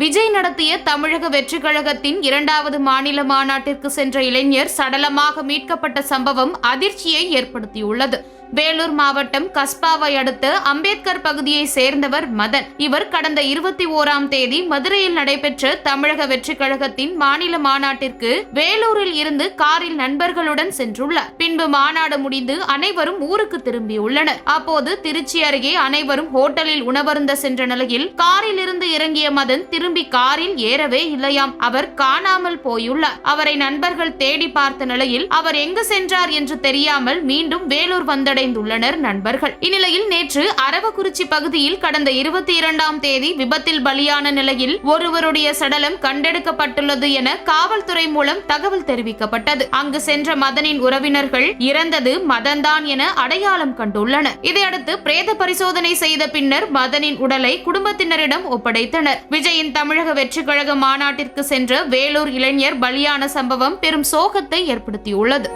விஜய் நடத்திய தமிழக வெற்றி கழகத்தின் இரண்டாவது மாநில மாநாட்டிற்கு சென்ற இளைஞர் சடலமாக மீட்கப்பட்ட சம்பவம் அதிர்ச்சியை ஏற்படுத்தியுள்ளது. வேலூர் மாவட்டம் கஸ்பாவை அடுத்த அம்பேத்கர் பகுதியை சேர்ந்தவர் மதன். இவர் கடந்த இருபத்தி ஓராம் தேதி மதுரையில் நடைபெற்ற தமிழக வெற்றிக் கழகத்தின் மாநில மாநாட்டிற்கு வேலூரில் இருந்து காரில் நண்பர்களுடன் சென்றுள்ளார். பின்பு மாநாடு முடிந்து அனைவரும் ஊருக்கு திரும்பியுள்ளனர். அப்போது திருச்சி அருகே அனைவரும் ஹோட்டலில் உணவருந்த சென்ற நிலையில் காரில் இருந்து இறங்கிய மதன் திரும்பி காரில் ஏறவே இல்லையாம். அவர் காணாமல் போயுள்ளார். அவரை நண்பர்கள் தேடி பார்த்த நிலையில் அவர் எங்கு சென்றார் என்று தெரியாமல் மீண்டும் வேலூர் வந்தடைந்துள்ளனர் நண்பர்கள். இந்நிலையில் நேற்று அரவக்குறிச்சி பகுதியில் கடந்த இருபத்தி இரண்டாம் தேதி விபத்தில் பலியான நிலையில் ஒருவருடைய சடலம் கண்டெடுக்கப்பட்டுள்ளது என காவல்துறை மூலம் தகவல் தெரிவிக்கப்பட்டது. அங்கு சென்ற மதனின் உறவினர்கள் இறந்தது மதன்தான் என அடையாளம் கண்டுள்ளனர். இதையடுத்து பிரேத பரிசோதனை செய்த பின்னர் மதனின் உடலை குடும்பத்தினரிடம் ஒப்படைத்தனர். விஜயின் தமிழக வெற்றி கழக மாநாட்டிற்கு சென்ற வேலூர் இளைஞர் பலியான சம்பவம் பெரும் சோகத்தை ஏற்படுத்தியுள்ளது.